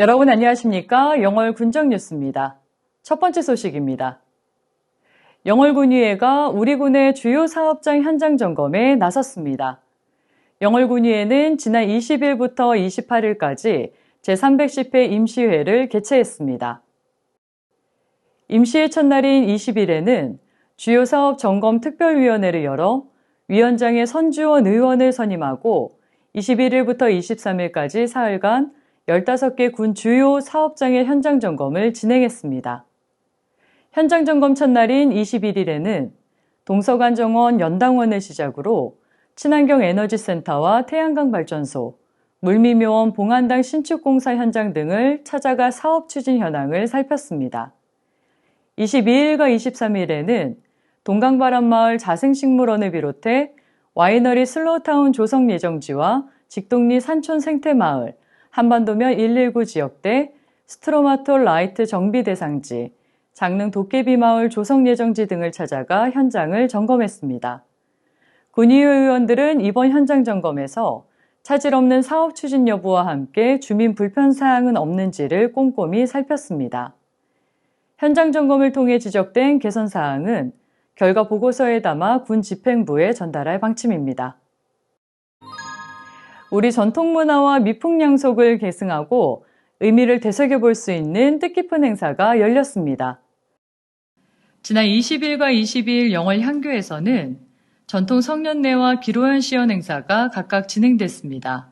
여러분 안녕하십니까? 영월 군정 뉴스입니다. 첫 번째 소식입니다. 영월군의회가 우리 군의 주요 사업장 현장 점검에 나섰습니다. 영월군의회는 지난 20일부터 28일까지 제310회 임시회를 개최했습니다. 임시회 첫날인 20일에는 주요 사업 점검 특별위원회를 열어 위원장의 선주원 의원을 선임하고 21일부터 23일까지 사흘간 15개 군 주요 사업장의 현장 점검을 진행했습니다. 현장 점검 첫날인 21일에는 동서간 정원 연당원을 시작으로 친환경 에너지 센터와 태양광 발전소, 물미묘원 봉안당 신축공사 현장 등을 찾아가 사업 추진 현황을 살폈습니다. 22일과 23일에는 동강바람마을 자생식물원을 비롯해 와이너리 슬로우타운 조성 예정지와 직동리 산촌 생태마을, 한반도면 119 지역대 스트로마톨 라이트 정비 대상지, 장릉 도깨비 마을 조성 예정지 등을 찾아가 현장을 점검했습니다. 군의회 의원들은 이번 현장 점검에서 차질 없는 사업 추진 여부와 함께 주민 불편 사항은 없는지를 꼼꼼히 살폈습니다. 현장 점검을 통해 지적된 개선 사항은 결과 보고서에 담아 군 집행부에 전달할 방침입니다. 우리 전통 문화와 미풍양속을 계승하고 의미를 되새겨 볼 수 있는 뜻깊은 행사가 열렸습니다. 지난 20일과 22일 영월 향교에서는 전통 성년례와 기로연 시연 행사가 각각 진행됐습니다.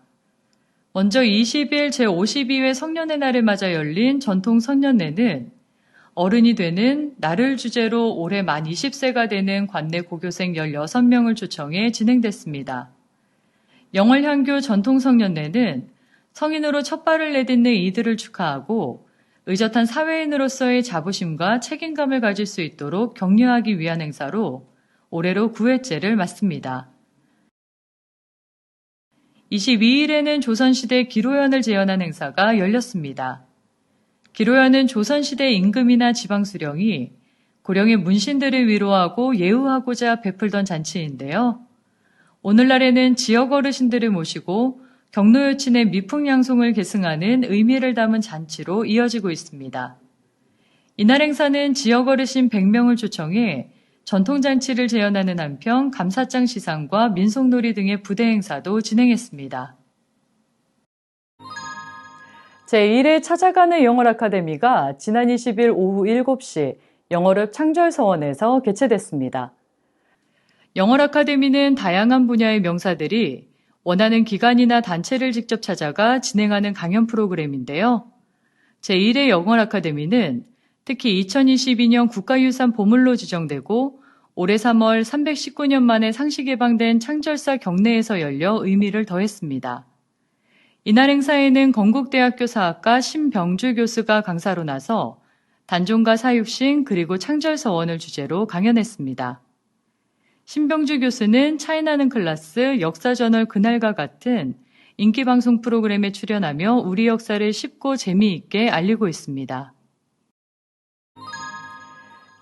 먼저 20일 제52회 성년의 날을 맞아 열린 전통 성년례는 어른이 되는 날을 주제로 올해 만 20세가 되는 관내 고교생 16명을 초청해 진행됐습니다. 영월향교 전통성년례는 성인으로 첫 발을 내딛는 이들을 축하하고 의젓한 사회인으로서의 자부심과 책임감을 가질 수 있도록 격려하기 위한 행사로 올해로 9회째를 맞습니다. 22일에는 조선시대 기로연을 재현한 행사가 열렸습니다. 기로연은 조선시대 임금이나 지방수령이 고령의 문신들을 위로하고 예우하고자 베풀던 잔치인데요. 오늘날에는 지역 어르신들을 모시고 경로여친의 미풍양송을 계승하는 의미를 담은 잔치로 이어지고 있습니다. 이날 행사는 지역 어르신 100명을 초청해 전통잔치를 재현하는 한편 감사장 시상과 민속놀이 등의 부대 행사도 진행했습니다. 제1회 찾아가는 영월 아카데미가 지난 20일 오후 7시 영월읍 창절서원에서 개최됐습니다. 영월 아카데미는 다양한 분야의 명사들이 원하는 기관이나 단체를 직접 찾아가 진행하는 강연 프로그램인데요. 제1회 영월 아카데미는 특히 2022년 국가유산 보물로 지정되고 올해 3월 319년 만에 상시 개방된 창절사 경내에서 열려 의미를 더했습니다. 이날 행사에는 건국대학교 사학과 신병주 교수가 강사로 나서 단종과 사육신 그리고 창절서원을 주제로 강연했습니다. 신병주 교수는 차이나는 클라스, 역사저널 그날과 같은 인기방송 프로그램에 출연하며 우리 역사를 쉽고 재미있게 알리고 있습니다.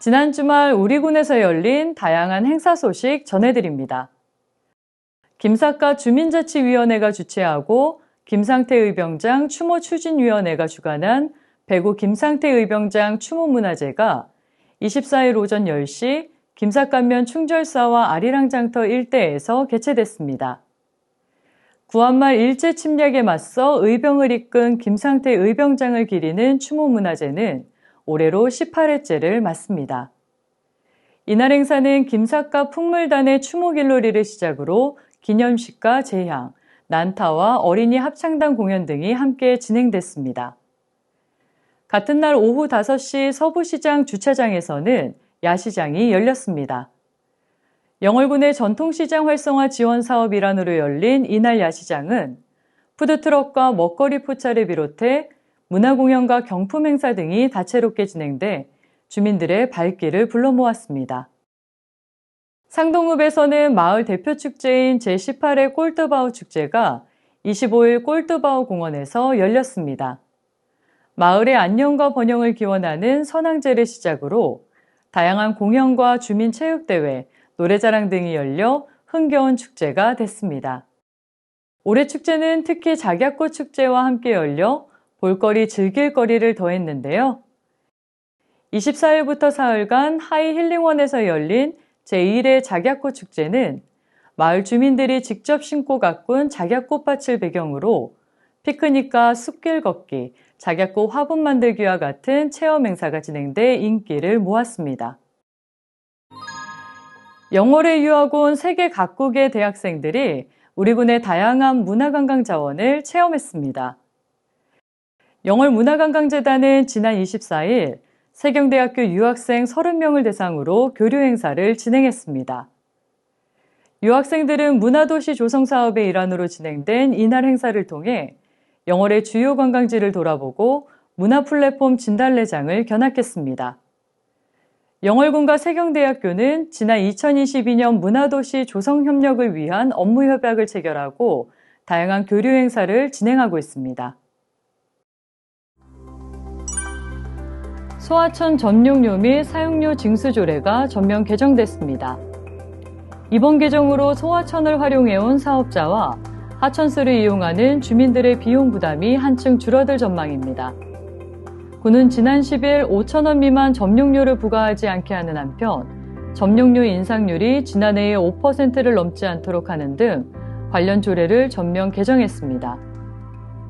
지난 주말 우리 군에서 열린 다양한 행사 소식 전해드립니다. 김사과 주민자치위원회가 주최하고 김상태 의병장 추모 추진위원회가 주관한 배구 김상태 의병장 추모 문화제가 24일 오전 10시 김삿간면 충절사와 아리랑 장터 일대에서 개최됐습니다. 구한말 일제 침략에 맞서 의병을 이끈 김상태 의병장을 기리는 추모문화제는 올해로 18회째를 맞습니다. 이날 행사는 김삿가 풍물단의 추모길놀이를 시작으로 기념식과 재향, 난타와 어린이 합창단 공연 등이 함께 진행됐습니다. 같은 날 오후 5시 서부시장 주차장에서는 야시장이 열렸습니다. 영월군의 전통시장 활성화 지원 사업 일환으로 열린 이날 야시장은 푸드트럭과 먹거리 포차를 비롯해 문화공연과 경품 행사 등이 다채롭게 진행돼 주민들의 발길을 불러 모았습니다. 상동읍에서는 마을 대표 축제인 제18회 꼴뚜바우 축제가 25일 꼴뚜바우 공원에서 열렸습니다. 마을의 안녕과 번영을 기원하는 선앙제를 시작으로 다양한 공연과 주민 체육대회, 노래자랑 등이 열려 흥겨운 축제가 됐습니다. 올해 축제는 특히 작약꽃 축제와 함께 열려 볼거리 즐길거리를 더했는데요. 24일부터 사흘간 하이 힐링원에서 열린 제1회 작약꽃 축제는 마을 주민들이 직접 심고 가꾼 작약꽃밭을 배경으로 피크닉과 숲길 걷기, 작약꽃 화분 만들기와 같은 체험 행사가 진행돼 인기를 모았습니다. 영어를 유학 온 세계 각국의 대학생들이 우리 군의 다양한 문화관광 자원을 체험했습니다. 영월 문화관광재단은 지난 24일 세경대학교 유학생 30명을 대상으로 교류 행사를 진행했습니다. 유학생들은 문화도시 조성 사업의 일환으로 진행된 이날 행사를 통해 영월의 주요 관광지를 돌아보고 문화 플랫폼 진달래장을 견학했습니다. 영월군과 세경대학교는 지난 2022년 문화도시 조성 협력을 위한 업무 협약을 체결하고 다양한 교류 행사를 진행하고 있습니다. 소하천 점용료 및 사용료 징수 조례가 전면 개정됐습니다. 이번 개정으로 소하천을 활용해온 사업자와 하천수를 이용하는 주민들의 비용 부담이 한층 줄어들 전망입니다. 군은 지난 10일 5천원 미만 점용료를 부과하지 않게 하는 한편 점용료 인상률이 지난해의 5%를 넘지 않도록 하는 등 관련 조례를 전면 개정했습니다.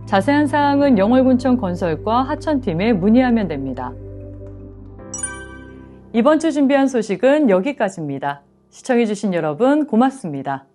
자세한 사항은 영월군청 건설과 하천팀에 문의하면 됩니다. 이번 주 준비한 소식은 여기까지입니다. 시청해주신 여러분 고맙습니다.